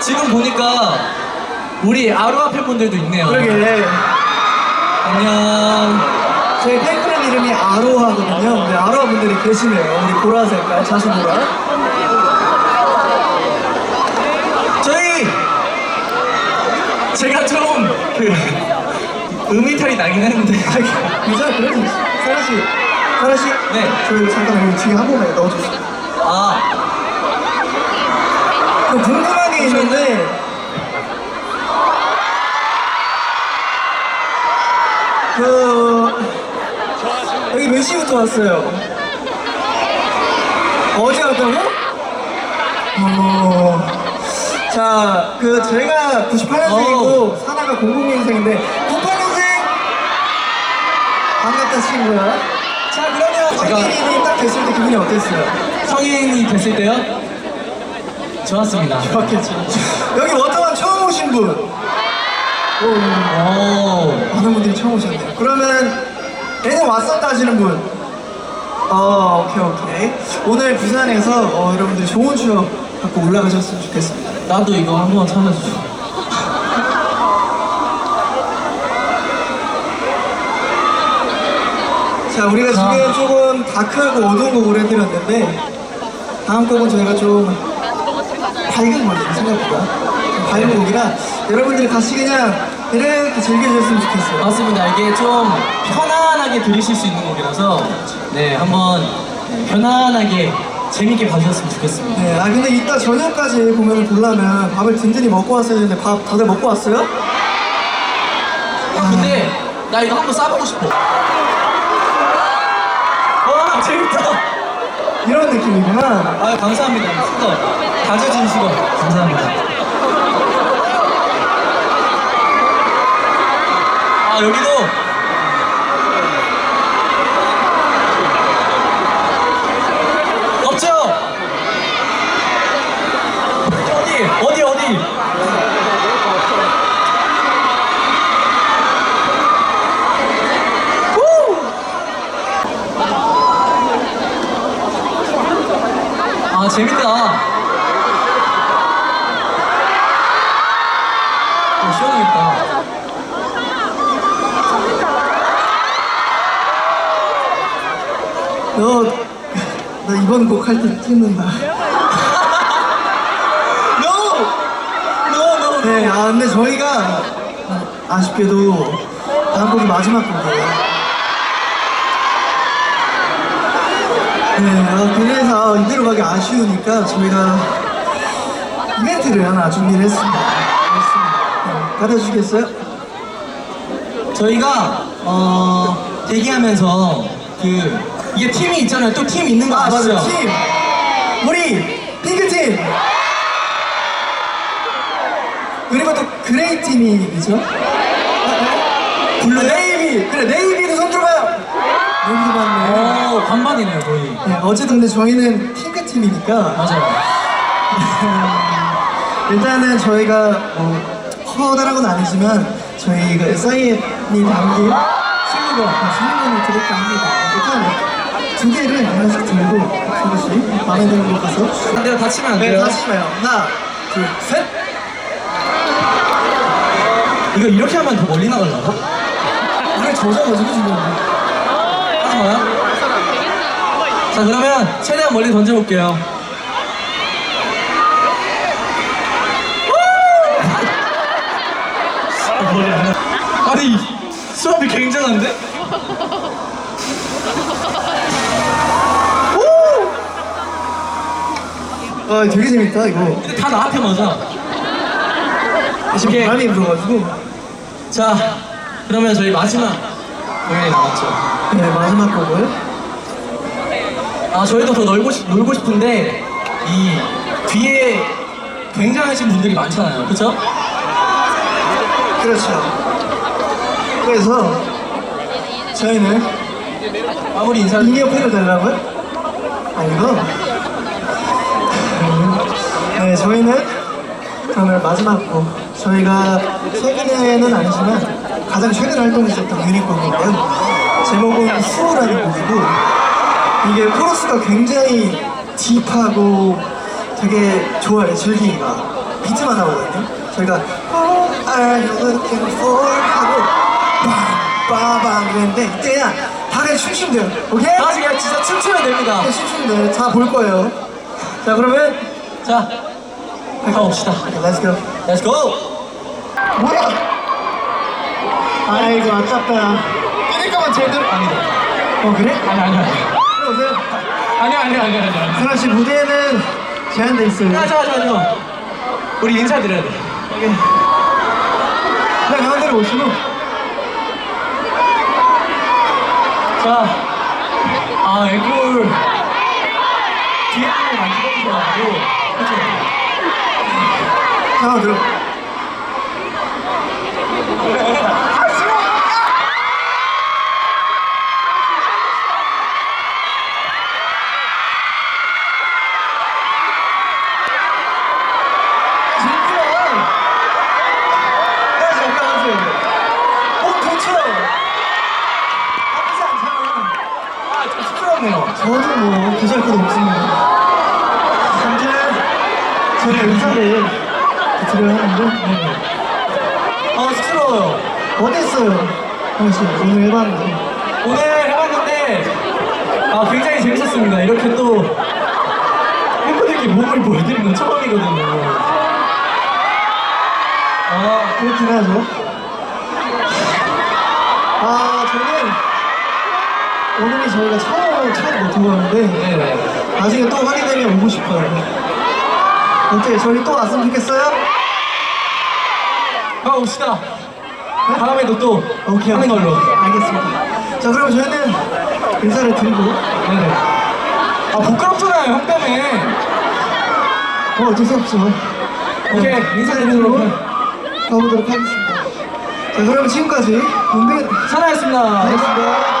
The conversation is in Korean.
지금 보니까 우리 아로하 팬분들도 있네요. 그러게 안녕. 저희 팬클럽 이름이 아로하거든요. 근데 아로하 분들이 계시네요. 우리 보라 색깔, 자수 보라. 저희 제가 좀그 음이탈이 나긴 했는데 괜찮아, 그래도 사라 씨, 사라 씨. 네. 저희 잠깐 여기 뒤에 한 번만 넣어주세요. 아 그 궁금한 게 있는데 그 시부터 왔어요? 어제 왔다고? 어. 자, 그 제가 98년생이고 사나가 00년생인데 98년생 반갑다 친구야. 자, 그러면 제가- 성인이 딱 됐을 때 기분이 어땠어요? 성인이 됐을 때요? 좋았습니다. 좋았겠지. 여기 워터만 처음 오신 분. 오. 오 많은 분들이 처음 오셨네요. 그러면 예전 왔었다 하시는 분. 어, 오케이, 오케이. 오늘 부산에서 어, 여러분들이 좋은 추억 갖고 올라가셨으면 좋겠습니다. 나도 이거 한번 찾아줘. 자, 우리가 지금 조금 다크하고 어두운 곡을 해드렸는데, 다음 곡은 저희가 좀 밝은 곡이에요, 생각보다. 좀 밝은 곡이라 여러분들이 같이 그냥 이렇게 즐겨주셨으면 좋겠어요. 맞습니다. 이게 좀 편안하게 들으실 수 있는 곡이라서 네 한번 편안하게 재밌게 봐주셨으면 좋겠습니다. 네, 아 근데 이따 저녁까지 공연을 보려면 밥을 든든히 먹고 왔어야 되는데 밥 다들 먹고 왔어요? 근데 나 이거 한번 싸보고 싶어. 와 재밌다. 이런 느낌이구나. 아 감사합니다. 수고. 다져진 수고. 감사합니다. 아 여기도 없죠? 어디 어디 어디? 아 재밌다. 어, 시원하겠다. 너, 너 이번 곡 할 때 찍는다. No! No, no, 네, 아 근데 저희가 아쉽게도 다음 곡이 마지막 곡이에요. 네, 아, 그래서 이대로 가기 아쉬우니까 저희가 이벤트를 하나 준비를 했습니다. 네, 받아주시겠어요? 저희가 어 대기하면서 그 이게 팀이 있잖아요. 또 팀 있는 거 아, 아시죠? 맞아요. 팀! 우리 핑크팀! 그리고 또 그레이 팀이 있죠? 블루 네이비! 그래, 네이비도 손 들어봐요! 네이비도 봤네. 오 반반이네요 거의. 네, 어쨌든 근데 저희는 핑크팀이니까 맞아요. 일단은 저희가 뭐 커다란 건 아니지만 저희가 사이에 담긴 친구가 주문을 드릴까 합니다. 일단 두 개를 하나씩 들고 하나씩 마음에 드는 거 가서 주세요. 내가 다치면 안 네, 돼요. 다시 마요. 하나, 둘, 셋. 이거 이렇게 하면 더 멀리 나가려고? 우리 저자가지고 지금. 하지 마요. 자 그러면 최대한 멀리 던져볼게요. 아니 수업이 굉장한데? 아, 되게 재밌다 이거. 근데 다 나한테 맞아. 지금 이렇게- 바람이 불어가지고. 자 그러면 저희 마지막 공연이 나왔죠. 네, 마지막 곡을. 아 저희도 더 놀고, 싶, 놀고 싶은데 이 뒤에 굉장하신 분들이 많잖아요. 그렇죠? 그렇죠. 그래서 저희는 아무리 인사를 인기어펜을 달라고요? 아니고 네 저희는 오늘 마지막 곡 저희가 최근에는 아니지만 가장 최근 활동했었던 유닛곡인데요 제목은 후라는 곡이고 이게 코러스가 굉장히 딥하고 되게 좋아요 즐기기가 비트만 나오거든요. 저희가 What are you looking for? 하고 빠밤 이랬는데 이때야 다 같이 춤추면 돼요. 오케이? 그냥 진짜 춤추면 됩니다. 네, 춤추면 돼요. 다 볼 거예요. 자 그러면 자, 가봅시다. Let's go. Let's go! 뭐야? 아이고 아깝다. 끄니까만 제대로 아니다. 어 그래? 아니 아니 아니. 들어오세요. 아니 아니 아니 아니 아니. 사라 씨 무대는 제한돼 있어요. 야, 잠깐 잠깐 잠깐. 우리 인사드려야 돼. 나 가운데로 오시고. 자, 아 앵콜 뒤에 분을 많이 찍어주셔가지고 그쵸? 잠깐 들어. 아좀 쑥스럽네요. 저도 뭐 부잘 것도 없습니다. 아무튼 저희 의사를 드려야 하는데 아 쑥스러워요. 어땠어요? 당시 오늘 해봤는데 오늘 해봤는데 아 굉장히 재밌었습니다. 이렇게 또 팬분들께 몸을 보여드리는 건 처음이거든요. 아 그렇긴 하죠. 아 저는 오늘이 저희가 처음 처음 못해보는데 네네. 나중에 또 하게 되면 오고 싶어요. 어때? 저희 또 왔으면 좋겠어요? 가봅시다. 다음에도 또 오케이 하는 걸로. 알겠습니다. 자 그럼 저희는 인사를 드리고 네네. 아 부끄럽잖아요 형 때문에. 어 어쩔 수 없죠. 오케이 인사드리도록 해. 가보도록 하겠습니다. 자 그럼 지금까지 문빈 사랑했습니다. 하였습니다.